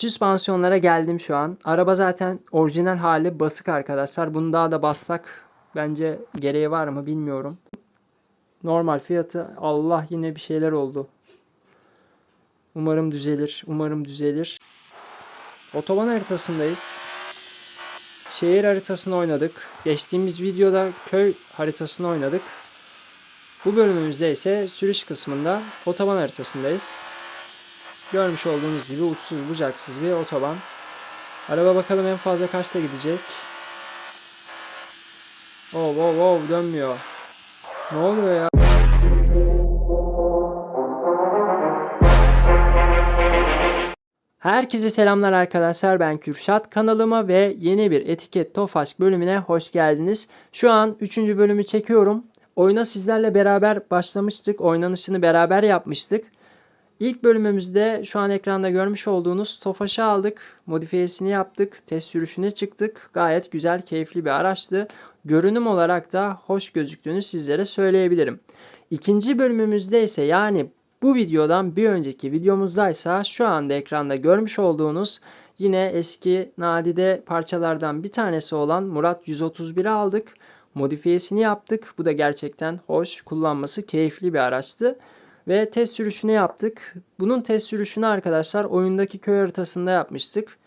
Süspansiyonlara geldim şu an. Araba zaten orijinal hali basık arkadaşlar. Bunu daha da bassak bence gereği var mı bilmiyorum. Normal fiyatı Allah yine bir şeyler oldu. Umarım düzelir. Umarım düzelir. Otoban haritasındayız. Şehir haritasını oynadık. Geçtiğimiz videoda köy haritasını oynadık. Bu bölümümüzde ise sürüş kısmında otoban haritasındayız. Görmüş olduğunuz gibi uçsuz bucaksız bir otoban. Araba bakalım en fazla kaçta gidecek. Oh oh oh dönmüyor. Ne oluyor ya? Herkese selamlar arkadaşlar ben Kürşat kanalıma ve yeni bir etiket Tofaş bölümüne hoş geldiniz. Şu an 3. bölümü çekiyorum. Oyuna sizlerle beraber başlamıştık. Oynanışını beraber yapmıştık. İlk bölümümüzde şu an ekranda görmüş olduğunuz Tofaş'ı aldık. Modifiyesini yaptık. Test sürüşüne çıktık. Gayet güzel, keyifli bir araçtı. Görünüm olarak da hoş gözüktüğünü sizlere söyleyebilirim. İkinci bölümümüzde ise yani bu videodan bir önceki videomuzdaysa şu anda ekranda görmüş olduğunuz yine eski nadide parçalardan bir tanesi olan Murat 131'i aldık. Modifiyesini yaptık. Bu da gerçekten hoş, kullanması keyifli bir araçtı. Ve test sürüşünü yaptık. Bunun test sürüşünü arkadaşlar oyundaki köy haritasında yapmıştık.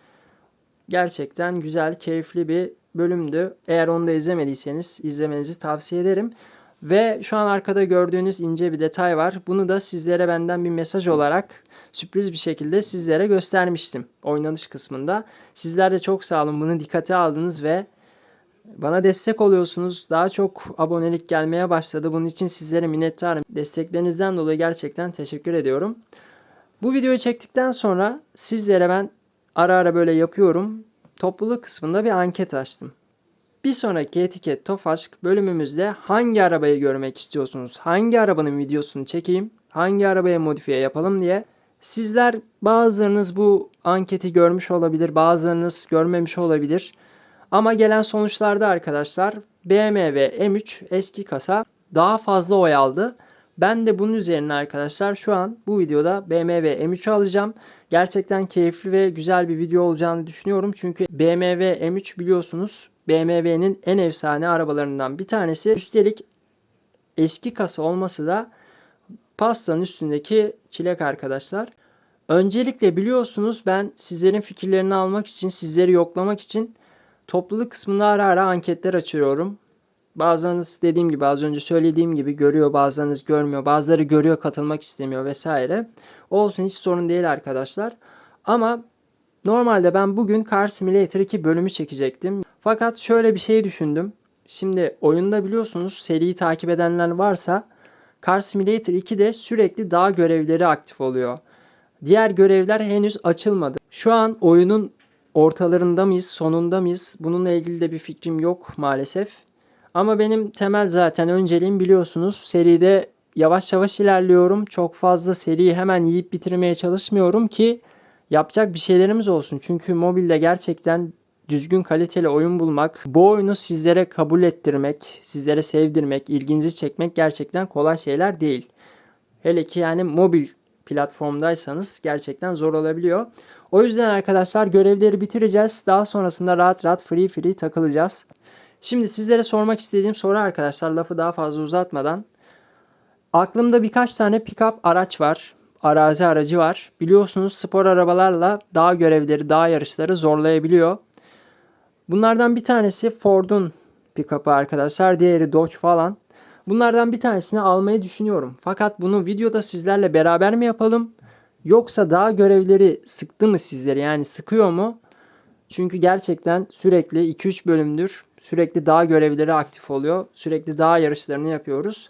Gerçekten güzel, keyifli bir bölümdü. Eğer onu da izlemediyseniz izlemenizi tavsiye ederim. Ve şu an arkada gördüğünüz ince bir detay var. Bunu da sizlere benden bir mesaj olarak sürpriz bir şekilde sizlere göstermiştim oynanış kısmında. Sizler de çok sağ olun bunu dikkate aldınız ve bana destek oluyorsunuz. Daha çok abonelik gelmeye başladı. Bunun için sizlere minnettarım. Desteklerinizden dolayı gerçekten teşekkür ediyorum. Bu videoyu çektikten sonra sizlere ben ara ara böyle yapıyorum. Topluluk kısmında bir anket açtım. Bir sonraki etiket Tofaşk bölümümüzde hangi arabayı görmek istiyorsunuz? Hangi arabanın videosunu çekeyim? Hangi arabaya modifiye yapalım diye. Sizler bazılarınız bu anketi görmüş olabilir, bazılarınız görmemiş olabilir. Ama gelen sonuçlarda arkadaşlar BMW M3 eski kasa daha fazla oy aldı. Ben de bunun üzerine arkadaşlar şu an bu videoda BMW M3'ü alacağım. Gerçekten keyifli ve güzel bir video olacağını düşünüyorum. Çünkü BMW M3 biliyorsunuz BMW'nin en efsane arabalarından bir tanesi. Üstelik eski kasa olması da pastanın üstündeki çilek arkadaşlar. Öncelikle biliyorsunuz ben sizlerin fikirlerini almak için, sizleri yoklamak için topluluk kısmında ara ara anketler açıyorum. Bazılarınız dediğim gibi az önce söylediğim gibi görüyor, bazılarınız görmüyor, bazıları görüyor katılmak istemiyor vesaire. Olsun hiç sorun değil arkadaşlar. Ama normalde ben bugün Car Simulator 2 bölümü çekecektim. Fakat şöyle bir şey düşündüm. Şimdi oyunda biliyorsunuz seriyi takip edenler varsa Car Simulator 2'de sürekli dağ görevleri aktif oluyor. Diğer görevler henüz açılmadı. Şu an oyunun ortalarında mıyız, sonunda mıyız? Bununla ilgili de bir fikrim yok maalesef. Ama benim temel zaten önceliğim biliyorsunuz seride yavaş yavaş ilerliyorum. Çok fazla seriyi hemen yiyip bitirmeye çalışmıyorum ki yapacak bir şeylerimiz olsun. Çünkü mobilde gerçekten düzgün kaliteli oyun bulmak, bu oyunu sizlere kabul ettirmek, sizlere sevdirmek, ilginizi çekmek gerçekten kolay şeyler değil. Hele ki yani mobil platformdaysanız gerçekten zor olabiliyor. O yüzden arkadaşlar görevleri bitireceğiz. Daha sonrasında rahat rahat free free takılacağız. Şimdi sizlere sormak istediğim soru arkadaşlar lafı daha fazla uzatmadan. Aklımda birkaç tane pick-up araç var. Arazi aracı var. Biliyorsunuz spor arabalarla dağ görevleri, dağ yarışları zorlayabiliyor. Bunlardan bir tanesi Ford'un pick-up'ı arkadaşlar. Diğeri Dodge falan. Bunlardan bir tanesini almayı düşünüyorum. Fakat bunu videoda sizlerle beraber mi yapalım? Yoksa dağ görevleri sıktı mı sizleri? Yani sıkıyor mu? Çünkü gerçekten sürekli 2-3 bölümdür sürekli dağ görevleri aktif oluyor. Sürekli dağ yarışlarını yapıyoruz.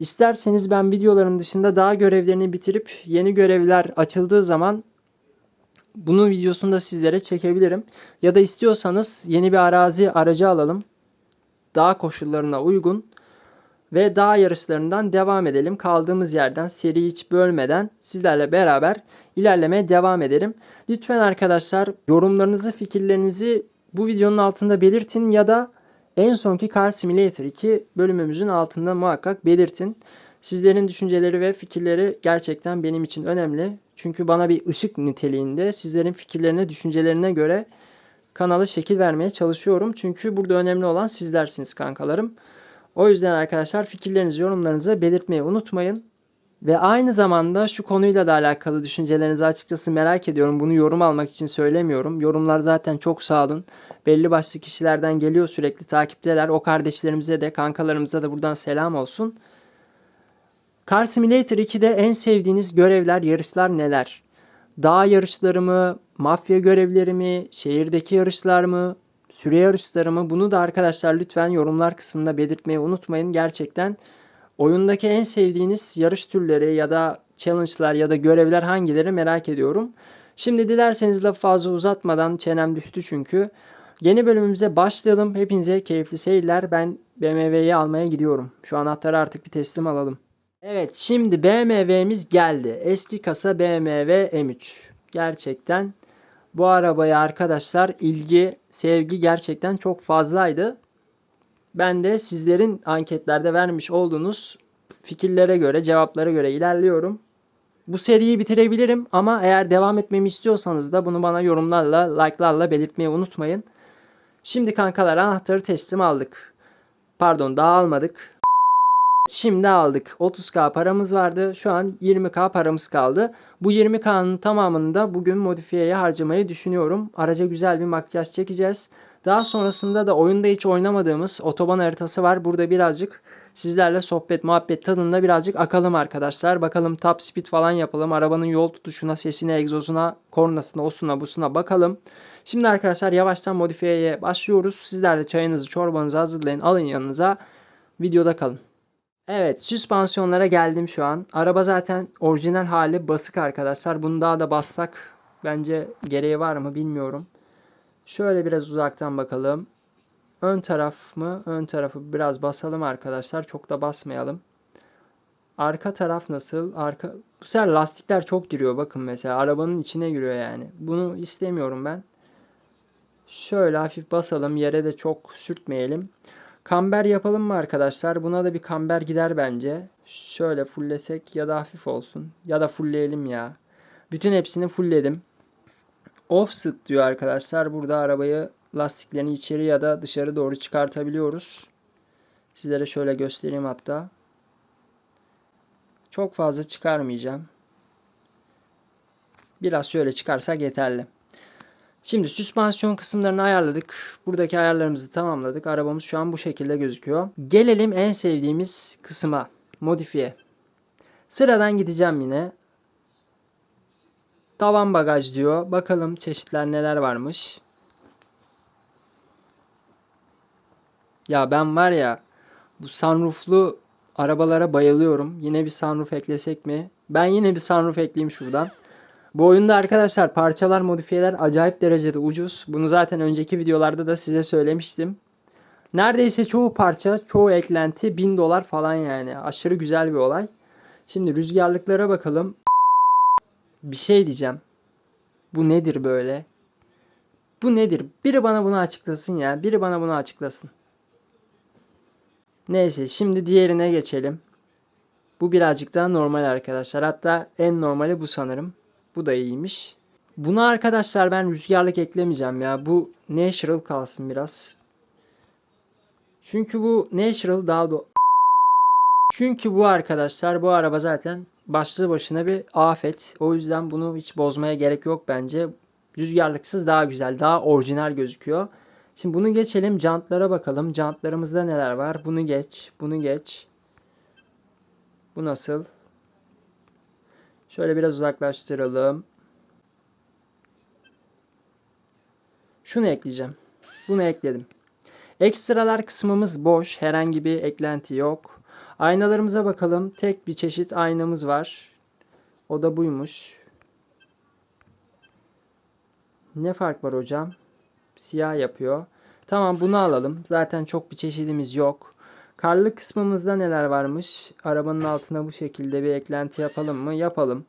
İsterseniz ben videoların dışında dağ görevlerini bitirip yeni görevler açıldığı zaman bunun videosunu da sizlere çekebilirim. Ya da istiyorsanız yeni bir arazi aracı alalım. Dağ koşullarına uygun ve dağ yarışlarından devam edelim. Kaldığımız yerden seri hiç bölmeden sizlerle beraber ilerlemeye devam edelim. Lütfen arkadaşlar yorumlarınızı, fikirlerinizi bu videonun altında belirtin ya da en sonki Car Simulator 2 bölümümüzün altında muhakkak belirtin. Sizlerin düşünceleri ve fikirleri gerçekten benim için önemli. Çünkü bana bir ışık niteliğinde sizlerin fikirlerine, düşüncelerine göre kanala şekil vermeye çalışıyorum. Çünkü burada önemli olan sizlersiniz kankalarım. O yüzden arkadaşlar fikirlerinizi, yorumlarınızı belirtmeyi unutmayın. Ve aynı zamanda şu konuyla da alakalı düşüncelerinizi açıkçası merak ediyorum. Bunu yorum almak için söylemiyorum. Yorumlar zaten çok sağ olun. Belli başlı kişilerden geliyor sürekli takipteler. O kardeşlerimize de kankalarımıza da buradan selam olsun. Car Simulator 2'de en sevdiğiniz görevler, yarışlar neler? Dağ yarışları mı, mafya görevleri mi, şehirdeki yarışlar mı, süre yarışları mı? Bunu da arkadaşlar lütfen yorumlar kısmında belirtmeyi unutmayın. Gerçekten oyundaki en sevdiğiniz yarış türleri ya da challenge'lar ya da görevler hangileri merak ediyorum. Şimdi dilerseniz lafı fazla uzatmadan çenem düştü çünkü. Yeni bölümümüze başlayalım. Hepinize keyifli seyirler. Ben BMW'yi almaya gidiyorum. Şu anahtarı artık bir teslim alalım. Evet şimdi BMW'miz geldi. Eski kasa BMW M3. Gerçekten bu arabaya arkadaşlar ilgi, sevgi gerçekten çok fazlaydı. Ben de sizlerin anketlerde vermiş olduğunuz fikirlere göre, cevaplara göre ilerliyorum. Bu seriyi bitirebilirim ama eğer devam etmemi istiyorsanız da bunu bana yorumlarla, like'larla belirtmeyi unutmayın. Şimdi kankalar anahtarı teslim aldık. Pardon daha almadık. Şimdi aldık. 30k paramız vardı. Şu an 20k paramız kaldı. Bu 20k'nın tamamını da bugün modifiyeye harcamayı düşünüyorum. Araca güzel bir makyaj çekeceğiz. Daha sonrasında da oyunda hiç oynamadığımız otoban haritası var. Burada birazcık sizlerle sohbet, muhabbet tadında birazcık akalım arkadaşlar. Bakalım top speed falan yapalım. Arabanın yol tutuşuna, sesine, egzozuna, kornasına, osuna, busuna bakalım. Şimdi arkadaşlar yavaştan modifiyeye başlıyoruz. Sizler de çayınızı, çorbanızı hazırlayın, alın yanınıza. Videoda kalın. Evet süspansiyonlara geldim şu an. Araba zaten orijinal hali basık arkadaşlar. Bunu daha da bassak bence gereği var mı bilmiyorum. Şöyle biraz uzaktan bakalım. Ön taraf mı? Ön tarafı biraz basalım arkadaşlar. Çok da basmayalım. Arka taraf nasıl? Arka bu sefer lastikler çok giriyor. Bakın mesela arabanın içine giriyor yani. Bunu istemiyorum ben. Şöyle hafif basalım. Yere de çok sürtmeyelim. Kamber yapalım mı arkadaşlar? Buna da bir kamber gider bence. Şöyle fullesek ya da hafif olsun. Ya da fullleyelim ya. Bütün hepsini fullledim. Offset diyor arkadaşlar. Burada arabayı lastiklerini içeri ya da dışarı doğru çıkartabiliyoruz. Sizlere şöyle göstereyim hatta. Çok fazla çıkarmayacağım. Biraz şöyle çıkarsak yeterli. Şimdi süspansiyon kısımlarını ayarladık. Buradaki ayarlarımızı tamamladık. Arabamız şu an bu şekilde gözüküyor. Gelelim en sevdiğimiz kısma. Modifiye. Sıradan gideceğim yine. Tavan bagaj diyor. Bakalım çeşitler neler varmış. Ya ben var ya bu sunrooflu arabalara bayılıyorum. Yine bir sunroof eklesek mi? Ben yine bir sunroof ekleyeyim şuradan. Bu oyunda arkadaşlar parçalar, modifiyeler acayip derecede ucuz. Bunu zaten önceki videolarda da size söylemiştim. Neredeyse çoğu parça, çoğu eklenti 1000 dolar falan yani. Aşırı güzel bir olay. Şimdi rüzgarlıklara bakalım. Bir şey diyeceğim. Bu nedir böyle? Bu nedir? Biri bana bunu açıklasın ya. Biri bana bunu açıklasın. Neyse şimdi diğerine geçelim. Bu birazcık daha normal arkadaşlar. Hatta en normali bu sanırım. Bu da iyiymiş. Buna arkadaşlar ben rüzgarlık eklemeyeceğim ya. Bu natural kalsın biraz. Çünkü bu natural daha da çünkü bu arkadaşlar bu araba zaten başlı başına bir afet. O yüzden bunu hiç bozmaya gerek yok bence. Rüzgarlıksız daha güzel, daha orijinal gözüküyor. Şimdi bunu geçelim. Jantlara bakalım. Jantlarımızda neler var? Bunu geç, bunu geç. Bu nasıl? Şöyle biraz uzaklaştıralım. Şunu ekleyeceğim. Bunu ekledim. Ekstralar kısmımız boş. Herhangi bir eklenti yok. Aynalarımıza bakalım. Tek bir çeşit aynamız var. O da buymuş. Ne fark var hocam? Siyah yapıyor. Tamam bunu alalım. Zaten çok bir çeşidimiz yok. Karlı kısmımızda neler varmış? Arabanın altına bu şekilde bir eklenti yapalım mı? Yapalım.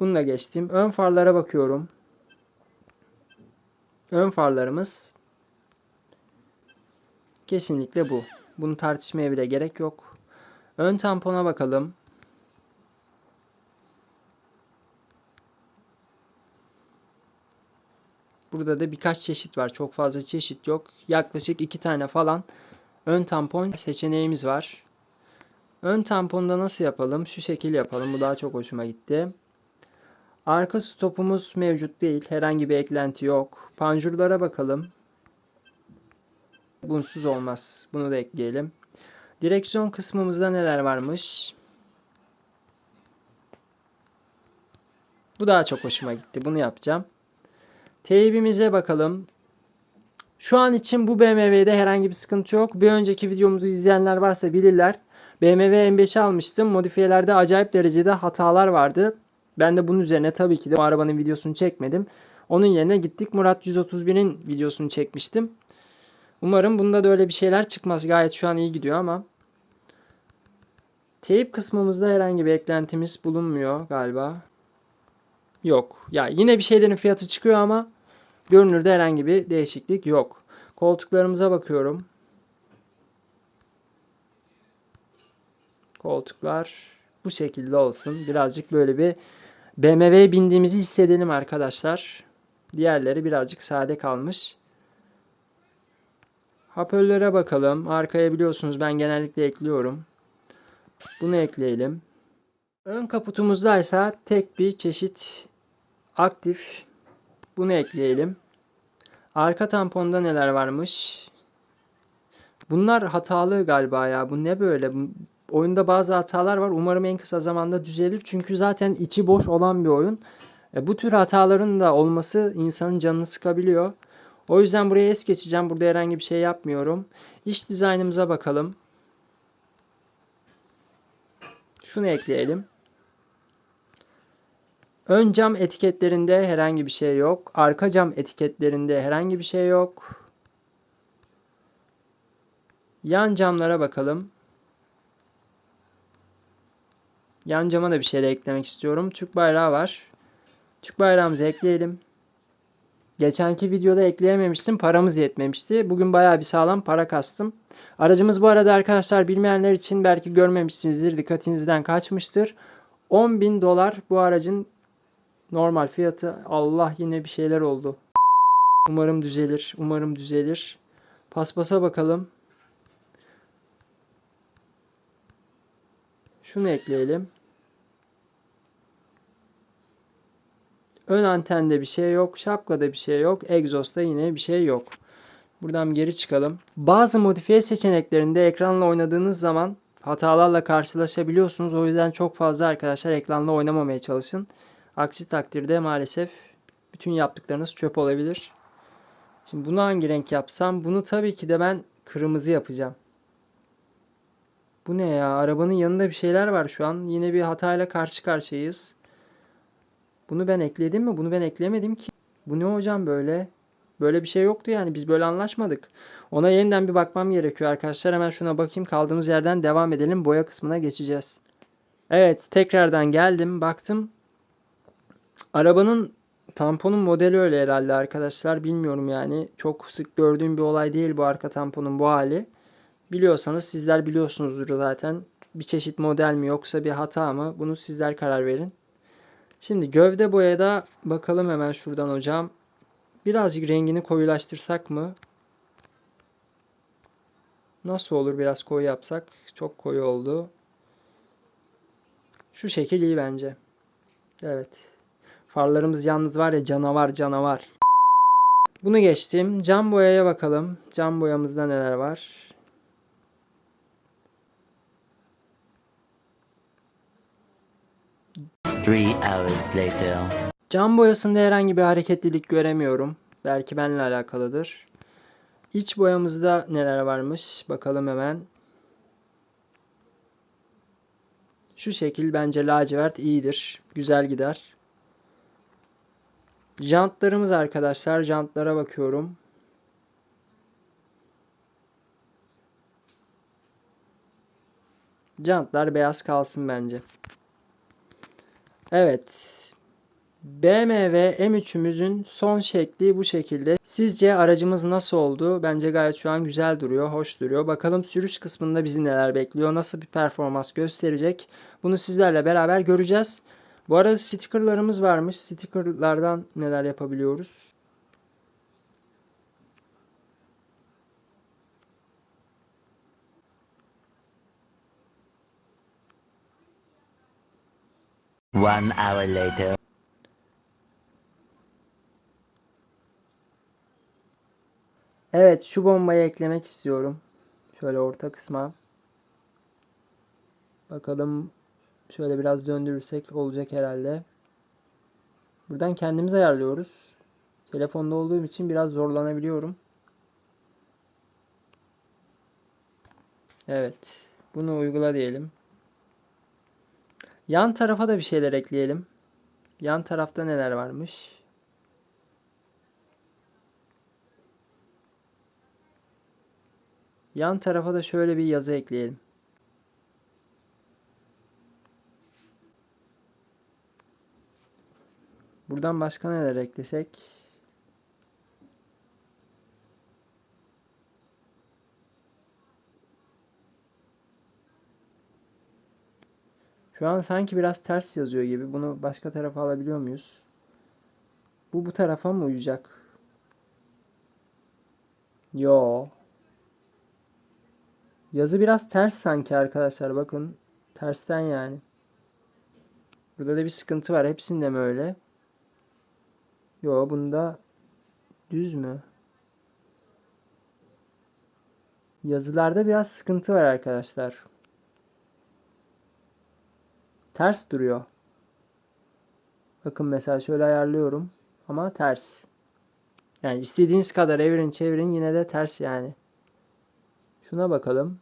Bunu da geçtim. Ön farlara bakıyorum. Ön farlarımız kesinlikle bu. Bunu tartışmaya bile gerek yok. Ön tampona bakalım. Burada da birkaç çeşit var. Çok fazla çeşit yok. Yaklaşık iki tane falan ön tampon seçeneğimiz var. Ön tamponda nasıl yapalım? Şu şekil yapalım. Bu daha çok hoşuma gitti. Arka stopumuz mevcut değil. Herhangi bir eklenti yok. Panjurlara bakalım. Bunsuz olmaz. Bunu da ekleyelim. Direksiyon kısmımızda neler varmış? Bu daha çok hoşuma gitti. Bunu yapacağım. Teybimize bakalım. Şu an için bu BMW'de herhangi bir sıkıntı yok. Bir önceki videomuzu izleyenler varsa bilirler. BMW M5'i almıştım. Modifiyelerde acayip derecede hatalar vardı. Ben de bunun üzerine tabii ki de arabanın videosunu çekmedim. Onun yerine gittik Murat 131'in videosunu çekmiştim. Umarım bunda da öyle bir şeyler çıkmaz. Gayet şu an iyi gidiyor ama. Teyip kısmımızda herhangi bir eklentimiz bulunmuyor galiba. Yok. Ya yine bir şeylerin fiyatı çıkıyor ama görünürde herhangi bir değişiklik yok. Koltuklarımıza bakıyorum. Koltuklar bu şekilde olsun. Birazcık böyle bir BMW'ye bindiğimizi hissedelim arkadaşlar. Diğerleri birazcık sade kalmış. Hoparlöre bakalım. Arkaya biliyorsunuz ben genellikle ekliyorum. Bunu ekleyelim. Ön kaputumuzda ise tek bir çeşit aktif. Bunu ekleyelim. Arka tamponda neler varmış? Bunlar hatalı galiba ya. Bu ne böyle? Oyunda bazı hatalar var. Umarım en kısa zamanda düzelir. Çünkü zaten içi boş olan bir oyun. E, bu tür hataların da olması insanın canını sıkabiliyor. O yüzden buraya es geçeceğim. Burada herhangi bir şey yapmıyorum. İç dizaynımıza bakalım. Şunu ekleyelim. Ön cam etiketlerinde herhangi bir şey yok. Arka cam etiketlerinde herhangi bir şey yok. Yan camlara bakalım. Yan cama da bir şey de eklemek istiyorum. Türk bayrağı var. Türk bayrağımızı ekleyelim. Geçenki videoda ekleyememiştim. Paramız yetmemişti. Bugün bayağı bir sağlam para kastım. Aracımız bu arada arkadaşlar bilmeyenler için belki görmemişsinizdir. Dikkatinizden kaçmıştır. 10 bin dolar bu aracın normal fiyatı. Allah yine bir şeyler oldu. Umarım düzelir. Umarım düzelir. Paspasa bakalım. Şunu ekleyelim. Ön antende bir şey yok. Şapkada bir şey yok. Egzozda yine bir şey yok. Buradan geri çıkalım. Bazı modifiye seçeneklerinde ekranla oynadığınız zaman hatalarla karşılaşabiliyorsunuz. O yüzden çok fazla arkadaşlar ekranla oynamamaya çalışın. Aksi takdirde maalesef bütün yaptıklarınız çöp olabilir. Şimdi bunu hangi renk yapsam? Bunu tabii ki de ben kırmızı yapacağım. Bu ne ya? Arabanın yanında bir şeyler var şu an. Yine bir hatayla karşı karşıyayız. Bunu ben ekledim mi? Bunu ben eklemedim ki. Bu ne hocam böyle? Böyle bir şey yoktu yani. Biz böyle anlaşmadık. Ona yeniden bir bakmam gerekiyor arkadaşlar. Hemen şuna bakayım. Kaldığımız yerden devam edelim. Boya kısmına geçeceğiz. Evet, tekrardan geldim. Baktım. Arabanın tamponun modeli öyle herhalde arkadaşlar. Bilmiyorum yani. Çok sık gördüğüm bir olay değil bu arka tamponun bu hali. Biliyorsanız sizler biliyorsunuzdur zaten. Bir çeşit model mi yoksa bir hata mı? Bunu sizler karar verin. Şimdi gövde boyada bakalım hemen şuradan hocam. Birazcık rengini koyulaştırsak mı? Nasıl olur biraz koyu yapsak? Çok koyu oldu. Şu şekil iyi bence. Evet. Farlarımız yalnız var ya canavar canavar. Bunu geçtim. Cam boyaya bakalım. Cam boyamızda neler var? Three hours later. Cam boyasında herhangi bir hareketlilik göremiyorum. Belki benimle alakalıdır. İç boyamızda neler varmış? Bakalım hemen. Şu şekil bence lacivert iyidir. Güzel gider. Jantlarımız arkadaşlar. Jantlara bakıyorum. Jantlar beyaz kalsın bence. Evet. BMW M3'ümüzün son şekli bu şekilde. Sizce aracımız nasıl oldu? Bence gayet şu an güzel duruyor, hoş duruyor. Bakalım sürüş kısmında bizi neler bekliyor, nasıl bir performans gösterecek? Bunu sizlerle beraber göreceğiz. Bu arada stickerlarımız varmış. Stickerlardan neler yapabiliyoruz? One hour later. Evet şu bombayı eklemek istiyorum. Şöyle orta kısma. Bakalım şöyle biraz döndürürsek olacak herhalde. Buradan kendimiz ayarlıyoruz. Telefonda olduğum için biraz zorlanabiliyorum. Evet. Bunu uygula diyelim. Yan tarafa da bir şeyler ekleyelim. Yan tarafta neler varmış? Yan tarafa da şöyle bir yazı ekleyelim. Buradan başka neler eklesek? Şu an sanki biraz ters yazıyor gibi. Bunu başka tarafa alabiliyor muyuz? Bu bu tarafa mı uyacak? Yo. Yazı biraz ters sanki arkadaşlar. Bakın. Tersten yani. Burada da bir sıkıntı var. Hepsinde mi öyle? Yo bunda düz mü? Yazılarda biraz sıkıntı var arkadaşlar. Ters duruyor. Bakın mesela şöyle ayarlıyorum ama ters. Yani istediğiniz kadar evirin çevirin yine de ters yani. Şuna bakalım.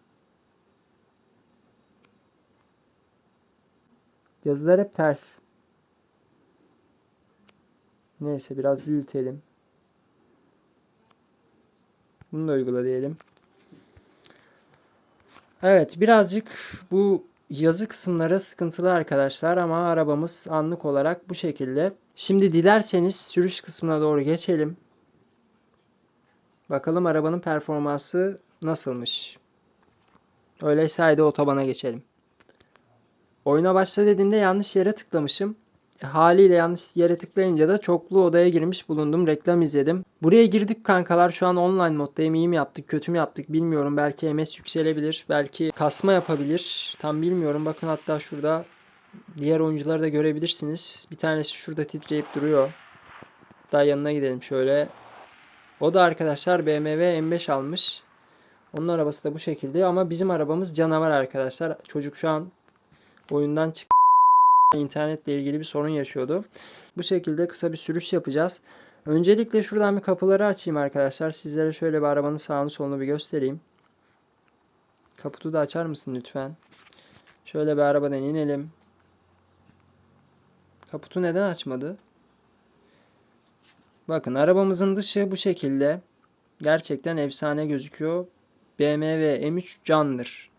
Yazılar hep ters. Neyse biraz büyütelim. Bunu da uygula diyelim. Evet birazcık bu yazı kısımları sıkıntılı arkadaşlar ama arabamız anlık olarak bu şekilde. Şimdi dilerseniz sürüş kısmına doğru geçelim. Bakalım arabanın performansı nasılmış. Öyleyse haydi otobana geçelim. Oyuna başla dediğimde yanlış yere tıklamışım. Haliyle yanlış yere tıklayınca da çoklu odaya girmiş bulundum. Reklam izledim. Buraya girdik kankalar. Şu an online moddayım. İyi mi yaptık, kötü mü yaptık bilmiyorum. Belki MS yükselebilir. Belki kasma yapabilir. Tam bilmiyorum. Bakın hatta şurada diğer oyuncuları da görebilirsiniz. Bir tanesi şurada titreyip duruyor. Daha yanına gidelim şöyle. O da arkadaşlar BMW M5 almış. Onun arabası da bu şekilde ama bizim arabamız canavar arkadaşlar. Çocuk şu an oyundan çık internetle ilgili bir sorun yaşıyordu. Bu şekilde kısa bir sürüş yapacağız. Öncelikle şuradan bir kapıları açayım arkadaşlar. Sizlere şöyle bir arabanın sağını solunu bir göstereyim. Kaputu da açar mısın lütfen? Şöyle bir arabadan inelim. Kaputu neden açmadı? Bakın arabamızın dışı bu şekilde. Gerçekten efsane gözüküyor. BMW M3 candır.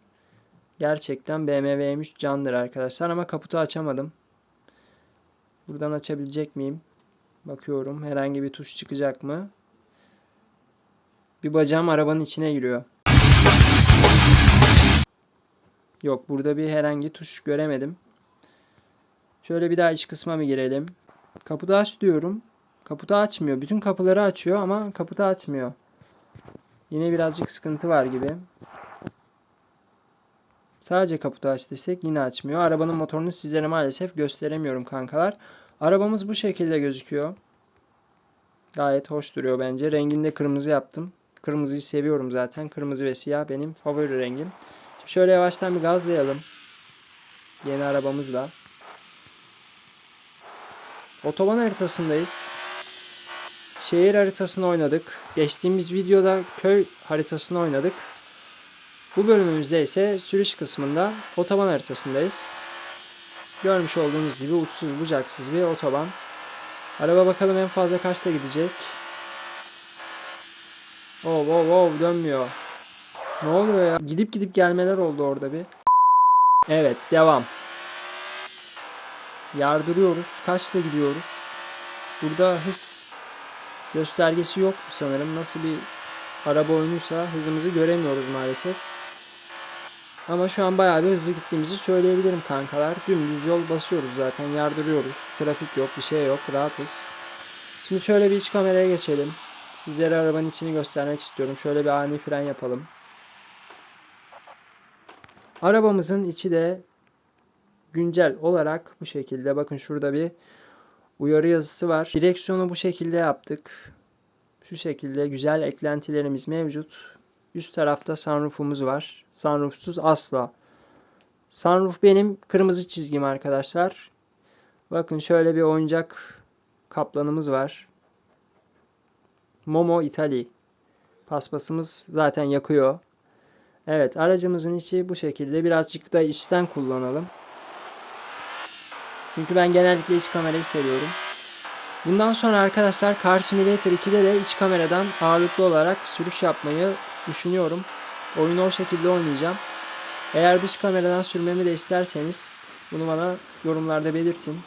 Gerçekten BMW M3 candır arkadaşlar ama kaputu açamadım. Buradan açabilecek miyim? Bakıyorum herhangi bir tuş çıkacak mı? Bir bacağım arabanın içine giriyor. Yok burada bir herhangi tuş göremedim. Şöyle bir daha iç kısma bir girelim. Kaputu aç diyorum. Kaputu açmıyor. Bütün kapıları açıyor ama kaputu açmıyor. Yine birazcık sıkıntı var gibi. Sadece kaputu aç desek yine açmıyor. Arabanın motorunu sizlere maalesef gösteremiyorum kankalar. Arabamız bu şekilde gözüküyor. Gayet hoş duruyor bence. Rengini de kırmızı yaptım. Kırmızıyı seviyorum zaten. Kırmızı ve siyah benim favori rengim. Şimdi şöyle yavaştan bir gazlayalım. Yeni arabamızla. Otoban haritasındayız. Şehir haritasını oynadık. Geçtiğimiz videoda köy haritasını oynadık. Bu bölümümüzde ise sürüş kısmında otoban haritasındayız. Görmüş olduğunuz gibi uçsuz bucaksız bir otoban. Araba bakalım en fazla kaçta gidecek. Oh oh oh dönmüyor. Ne oluyor ya? Gidip gidip gelmeler oldu orada bir. Evet devam. Yardırıyoruz. Kaçta gidiyoruz? Burada hız göstergesi yoktu sanırım. Nasıl bir araba oyunuysa hızımızı göremiyoruz maalesef. Ama şu an bayağı bir hızlı gittiğimizi söyleyebilirim kankalar. Dümdüz yol basıyoruz zaten yardırıyoruz. Trafik yok bir şey yok rahatız. Şimdi şöyle bir iç kameraya geçelim. Sizlere arabanın içini göstermek istiyorum. Şöyle bir ani fren yapalım. Arabamızın içi de güncel olarak bu şekilde. Bakın şurada bir uyarı yazısı var. Direksiyonu bu şekilde yaptık. Şu şekilde güzel eklentilerimiz mevcut. Üst tarafta sunroofumuz var. Sunroofsuz asla. Sunroof benim kırmızı çizgim arkadaşlar. Bakın şöyle bir oyuncak kaplanımız var. Momo Italy. Paspasımız zaten yakıyor. Evet aracımızın içi bu şekilde. Birazcık da içten kullanalım. Çünkü ben genellikle iç kamerayı seviyorum. Bundan sonra arkadaşlar Car Simulator 2'de de iç kameradan ağırlıklı olarak sürüş yapmayı düşünüyorum. Oyunu o şekilde oynayacağım. Eğer dış kameradan sürmemi de isterseniz bunu bana yorumlarda belirtin.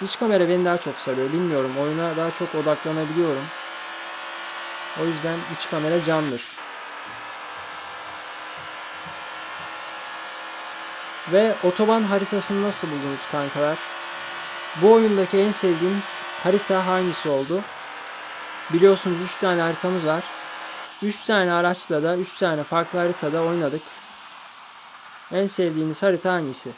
Dış kamera beni daha çok sarıyor. Bilmiyorum. Oyuna daha çok odaklanabiliyorum. O yüzden iç kamera candır. Ve otoban haritasını nasıl buldunuz kankalar? Bu oyundaki en sevdiğiniz harita hangisi oldu? Biliyorsunuz 3 tane haritamız var. 3 tane araçla da 3 tane farklı haritada oynadık. En sevdiğiniz harita hangisi?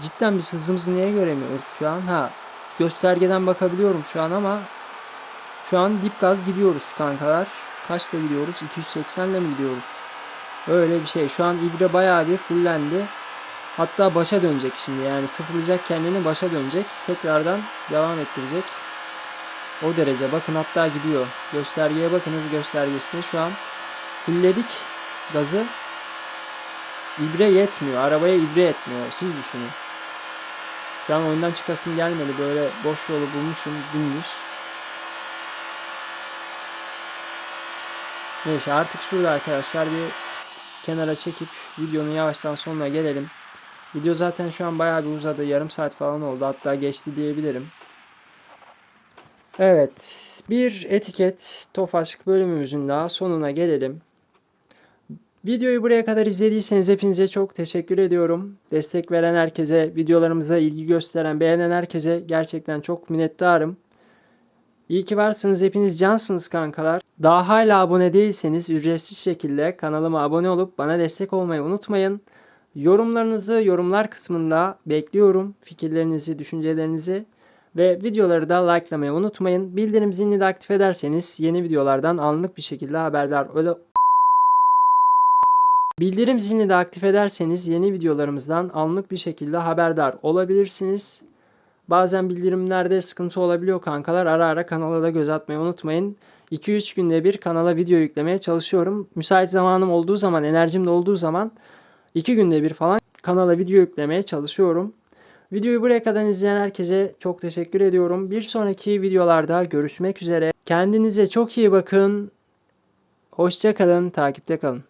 Cidden biz hızımızı niye göremiyoruz şu an? Ha göstergeden bakabiliyorum şu an ama şu an dip gaz gidiyoruz kankalar. Kaçla gidiyoruz? 280 ile mi gidiyoruz? Öyle bir şey. Şu an ibre bayağı bir fullendi. Hatta başa dönecek şimdi yani sıfırlayacak kendini başa dönecek. Tekrardan devam ettirecek. O derece. Bakın hatta gidiyor. Göstergeye bakın hız göstergesine. Şu an fullledik gazı. İbre yetmiyor. Arabaya ibre etmiyor. Siz düşünün. Şu an oyundan çıkasım gelmedi. Böyle boş yolu bulmuşum dümdüz. Neyse artık şurada arkadaşlar bir kenara çekip videonun yavaştan sonuna gelelim. Video zaten şu an bayağı bir uzadı. Yarım saat falan oldu. Hatta geçti diyebilirim. Evet. Bir etiket Tofaş bölümümüzün daha sonuna gelelim. Videoyu buraya kadar izlediyseniz hepinize çok teşekkür ediyorum. Destek veren herkese, videolarımıza ilgi gösteren, beğenen herkese gerçekten çok minnettarım. İyi ki varsınız. Hepiniz cansınız kankalar. Daha hala abone değilseniz ücretsiz şekilde kanalıma abone olup bana destek olmayı unutmayın. Yorumlarınızı yorumlar kısmında bekliyorum. Fikirlerinizi, düşüncelerinizi ve videoları da likelamayı unutmayın. Bildirim zilini de aktif ederseniz yeni videolardan anlık bir şekilde haberdar öyle Bildirim zilini de aktif ederseniz yeni videolarımızdan anlık bir şekilde haberdar olabilirsiniz. Bazen bildirimlerde sıkıntı olabiliyor kankalar. Ara ara kanala da göz atmayı unutmayın. 2-3 günde bir kanala video yüklemeye çalışıyorum. Müsait zamanım olduğu zaman, enerjim de olduğu zaman 2 günde bir falan kanala video yüklemeye çalışıyorum. Videoyu buraya kadar izleyen herkese çok teşekkür ediyorum. Bir sonraki videolarda görüşmek üzere. Kendinize çok iyi bakın. Hoşça kalın, takipte kalın.